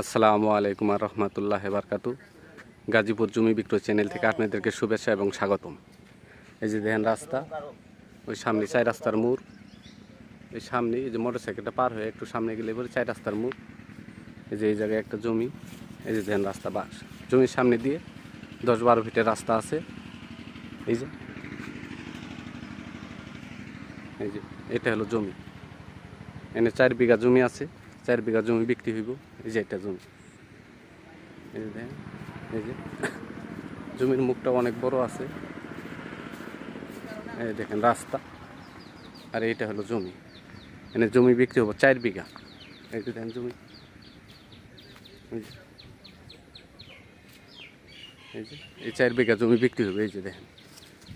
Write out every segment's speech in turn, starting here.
আসসালামু আলাইকুম আর রহমতুল্লাহ বারকাতু। গাজীপুর জমি বিক্রয় চ্যানেল থেকে আপনাদেরকে শুভেচ্ছা এবং স্বাগতম। এই যে দেখেন রাস্তা, ওই সামনে চাই রাস্তার মোড়। এই সামনে এই যে মোটর সাইকেলটা পার হয়ে একটু সামনে গেলে পরে চাই রাস্তার মোড়। এই যে এই জায়গায় একটা জমি, এই যে দেখেন রাস্তা বাস জমির সামনে দিয়ে দশ বারো ফিটের রাস্তা আছে। এই যে এই যে, এটা হলো জমি। এনে চার বিঘা জমি আছে, চার বিঘা জমি বিক্রি হইব। এই যে একটা জমি এই যে দেখেন, এই যে। জমির মুখটা অনেক বড় আছে। এই দেখেন রাস্তা। আর এইটা হলো জমি। এনে জমি বিক্রি হব চার বিঘা। এই যে দেখেন জমি। এই যে। এই চার বিঘা জমি বিক্রি হবে। এই যে দেখেন।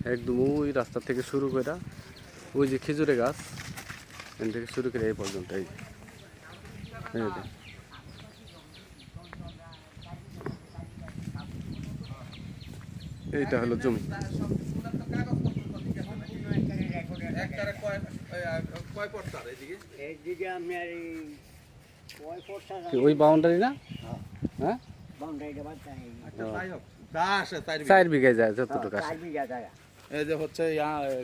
একদম ওই রাস্তা থেকে শুরু করে ওই যে খেজুরে গাছ এখান থেকে শুরু করে এই পর্যন্ত এই যে। দেখেন। এইটা হলো জমি একটারে কয় এই, আহ, কয় পড়তার এইদিকে এইদিকে আপনার এই কয় পড়তা কি ওই বাউন্ডারি না? হ্যাঁ? আচ্ছা চার বিঘায় যায় যতটুকু বিঘা জায়গা। এই যে হচ্ছে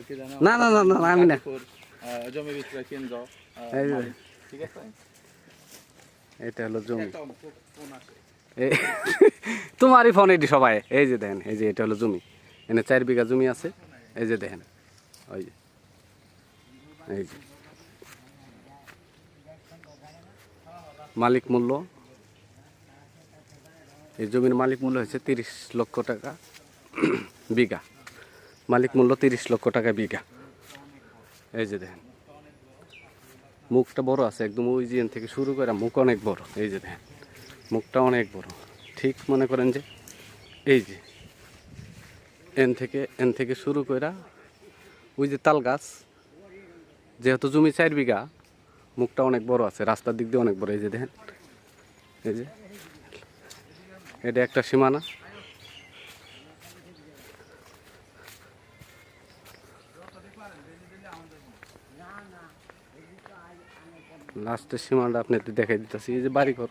কি জানো না না না না আমি জমি বিক্রয় কেন্দ্র। ঠিক আছে? এটা হলো জমি। তোমারই ফোন এটি সবাই। এই যে দেখেন, এই যে এটা হলো জমি। এনে চার বিঘা জমি আছে। এই যে দেখেন, ওই যে, এই যে। মালিক মূল্য। এই জমির মালিক মূল্য হচ্ছে তিরিশ লক্ষ টাকা বিঘা। মালিক মূল্য তিরিশ লক্ষ টাকা বিঘা। এই যে দেখেন, মুখটা বড় আছে, একদম ওই যে এখান থেকে শুরু করে মুখ অনেক বড়। এই যে দেখেন, মুখটা অনেক বড়। ঠিক মনে করেন যে এই যে এন থেকে এন থেকে শুরু করে ওই যে তাল গাছ, যেহেতু জমি চার বিঘা, মুখটা অনেক বড় আছে, রাস্তার দিক দিয়ে অনেক বড়, এই যে দেখেন, এই যে এটা একটা সীমানা। লাস্টের সীমানাটা আপনাদের দেখাই দিতেছি, এই যে বাড়িঘর।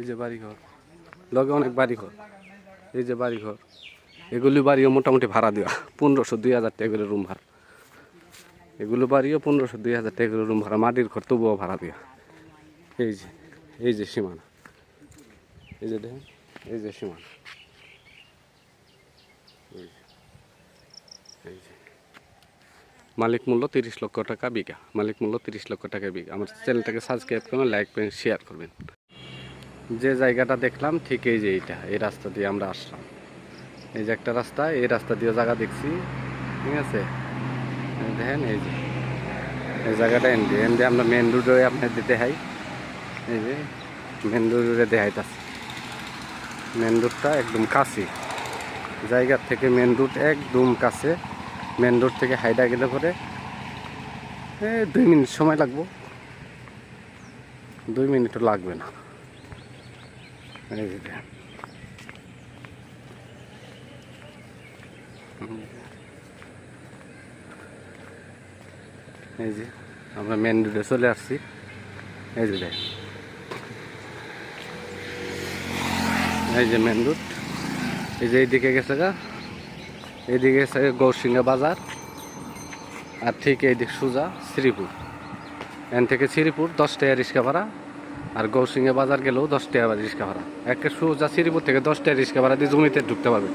এই যে বাড়িঘর। লগে অনেক বাড়িঘর। এই যে বাড়িঘর। এগুলি বাড়িও মোটামুটি ভাড়া দেওয়া। পনেরোশো দুই হাজার টাকা করে রুম ভাড়া। এগুলো বাড়িও পনেরোশো দুই হাজার টাকা করে রুম ভাড়া। মাটির ঘর তবুও ভাড়া দেওয়া। এই যে এই যে সীমানা। এই যে দেখেন এই যে সীমানা। এই যে, মালিক মূল্য তিরিশ লক্ষ টাকা বিঘা। মালিক মূল্য তিরিশ লক্ষ টাকা বিঘা। আমার চ্যানেলটাকে সাবস্ক্রাইব করবেন লাইক করবেন শেয়ার করবেন। যে জায়গাটা দেখলাম, ঠিক এই যে এইটা, এই রাস্তা দিয়ে আমরা আসলাম। এই যে একটা রাস্তা, এই রাস্তা দিয়ে জায়গা দেখছি, ঠিক আছে? দেখেন এই যে, এই জায়গাটা এনডি এনডি আমরা মেন রোডে আপনার দিতে হাই এই যে মেন রোডে দেখাইতেছে। মেন রোডটা একদম কাছে। জায়গার থেকে মেন রোড একদম কাছে। মেন রোড থেকে হাইডা গেলে পরে, এই দুই মিনিট সময় লাগবো। দুই মিনিটও লাগবে না। এই যে আমরা মেন রোডে চলে আসছি। এই যে দেখেন এই যে মেন রোড এই যে এইদিকে গেছে গা। এইদিকে গেছে গৌরসিংহা বাজার। আর ঠিক এইদিক সোজা শ্রীপুর। এন থেকে শ্রীপুর দশ টাকা রিক্সা ভাড়া আর গৌসিংয়ে বাজার গেলেও দশ টাকা রিক্সা ভাড়া। একটা সোজা সিরিপুর থেকে দশ টাকা রিক্সা ভাড়া দিয়ে জমিতে ঢুকতে পারবে।